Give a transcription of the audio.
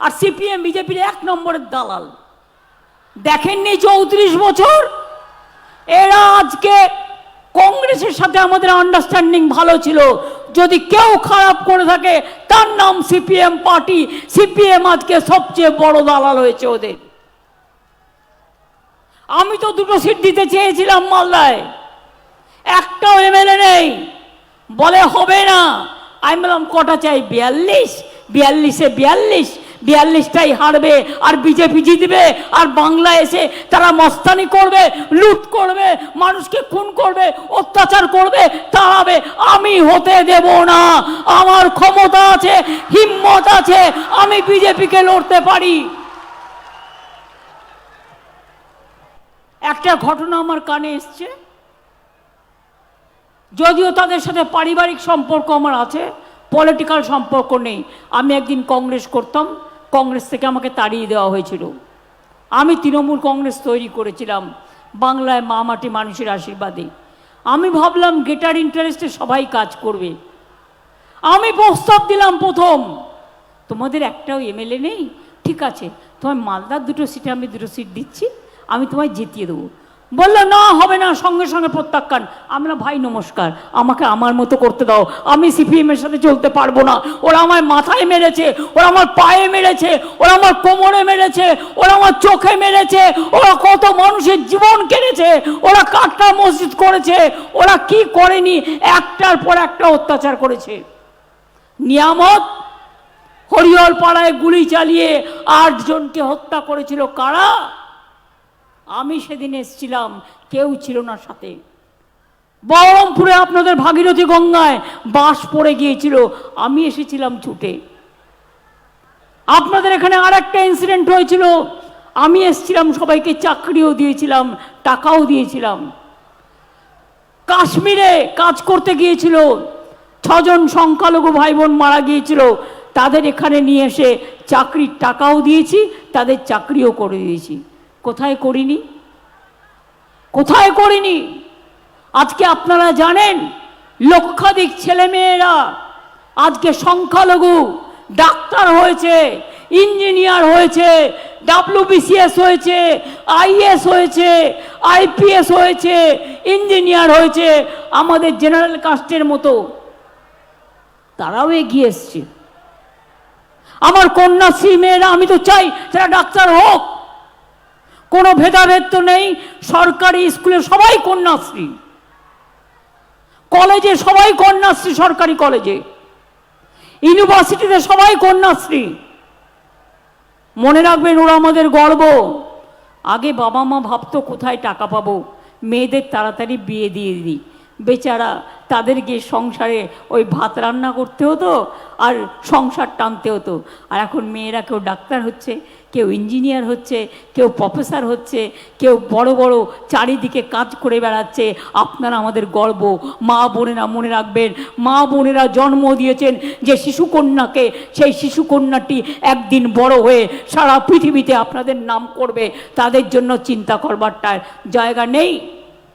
আর CPM, বিজেপির এক নম্বরের দালাল। দেখেননি চৌত্রিশ বছর? এরা আজকে কংগ্রেসের সাথে আমাদের আন্ডারস্ট্যান্ডিং ভালো ছিল। যদি কেউ খারাপ করে থাকে, তার নাম সিপিএম পার্টি। সিপিএম আজকে সবচেয়ে বড় দালাল হয়েছে ওদের। আমি তো দুটো সিট দিতে চেয়েছিলাম মালদায়। একটাও এমএলএ নেই। বলে হবে না। আমি বললাম, কটা চাই? বিয়াল্লিশ। বিয়াল্লিশে বিয়াল্লিশ। বিয়াল্লিশটাই হারবে, আর বিজেপি জিতবে, আর বাংলা এসে তারা মস্তানি করবে, লুট করবে, মানুষকে খুন করবে, অত্যাচার করবে, তাড়াবে। আমি হতে দেব না। আমার ক্ষমতা আছে, হিম্মত আছে, আমি বিজেপিকে লড়তে পারি। একটা ঘটনা আমার কানে এসছে। যদিও তাদের সাথে পারিবারিক সম্পর্ক আমার আছে পলিটিক্যাল সম্পর্ক নেই। আমি একদিন কংগ্রেস করতাম। কংগ্রেস থেকে আমাকে তাড়িয়ে দেওয়া হয়েছিল। আমি তৃণমূল কংগ্রেস তৈরি করেছিলাম বাংলায় মা মাটি মানুষের আশীর্বাদে। আমি ভাবলাম গেটার ইন্টারেস্টে সবাই কাজ করবে। আমি প্রস্তাব দিলাম প্রথম, তোমাদের একটাও এমএলএ নেই? ঠিক আছে তোমার মালদার দুটো সিটে আমি দুটো সিট দিচ্ছি, আমি তোমায় জিতিয়ে দেবো। বলল, না, হবে না, সঙ্গে সঙ্গে প্রত্যাখ্যান। আমরা ভাই, নমস্কার, আমাকে আমার মতো করতে দাও। আমি সিপিএম এর সাথে চলতে পারব না। ওরা আমার মাথায় মেরেছে, ওরা আমার পায়ে মেরেছে, ওরা আমার কোমরে মেরেছে, ওরা আমার চোখে মেরেছে, ওরা কত মানুষের জীবন কেড়েছে, ওরা কাটটা মসজিদ করেছে, ওরা কি করেনি, একটার পর একটা অত্যাচার করেছে। নিয়ামত হরিহর পাড়ায় গুলি চালিয়ে আটজনকে হত্যা করেছিল কারা? আমি সেদিন এসছিলাম, কেউ ছিল না সাথে। বহরমপুরে আপনাদের ভাগীরথী গঙ্গায় বাস পড়ে গিয়েছিল, আমি এসেছিলাম ছুটে। আপনাদের এখানে আর একটা ইনসিডেন্ট হয়েছিল, আমি এসছিলাম, সবাইকে চাকরিও দিয়েছিলাম, টাকাও দিয়েছিলাম। কাশ্মীরে কাজ করতে গিয়েছিল, ছজন সংখ্যালঘু ভাই বোন মারা গিয়েছিল, তাদের এখানে নিয়ে এসে চাকরির টাকাও দিয়েছি, তাদের চাকরিও করে দিয়েছি। কোথায় করিনি? কোথায় করিনি? আজকে আপনারা জানেন, লক্ষাধিক ছেলেমেয়েরা আজকে সংখ্যালঘু, ডাক্তার হয়েছে, ইঞ্জিনিয়ার হয়েছে, ডাব্লিউবিসিএস হয়েছে আইএস হয়েছে, আইপিএস হয়েছে, ইঞ্জিনিয়ার হয়েছে, আমাদের জেনারেল কাস্টের মতো। তারাও এগিয়ে এসছে। আমার কন্যাশ্রী মেয়েরা, আমি তো চাই তারা ডাক্তার হোক। কোনো ভেদাভেদ তো নেই। সরকারি স্কুলে সবাই কন্যাশ্রী। কলেজে সবাই কন্যাশ্রী, সরকারি কলেজে। ইউনিভার্সিটিতে সবাই কন্যাশ্রী। মনে রাখবেন, ওরা আমাদের গর্ব। আগে বাবা মা ভাবতো, কোথায় টাকা পাবো? মেয়েদের তাড়াতাড়ি বিয়ে দিয়ে দিই। বেচারা তাদেরকে সংসারে ওই ভাত রান্না করতে হতো আর সংসার টানতে হতো। আর এখন মেয়েরা কেউ ডাক্তার হচ্ছে কেউ ইঞ্জিনিয়ার হচ্ছে, কেউ প্রফেসর হচ্ছে, কেউ বড় বড় চারিদিকে কাজ করে বেড়াচ্ছে, আপনারা আমাদের গর্ব। মা বোনেরা মনে রাখবেন, মা বোনেরা জন্ম দিয়েছেন যে শিশুকন্যাকে, সেই শিশুকন্যাটি একদিন বড় হয়ে সারা পৃথিবীতে আপনাদের নাম করবে, তাদের জন্য চিন্তা করবার জায়গা নেই।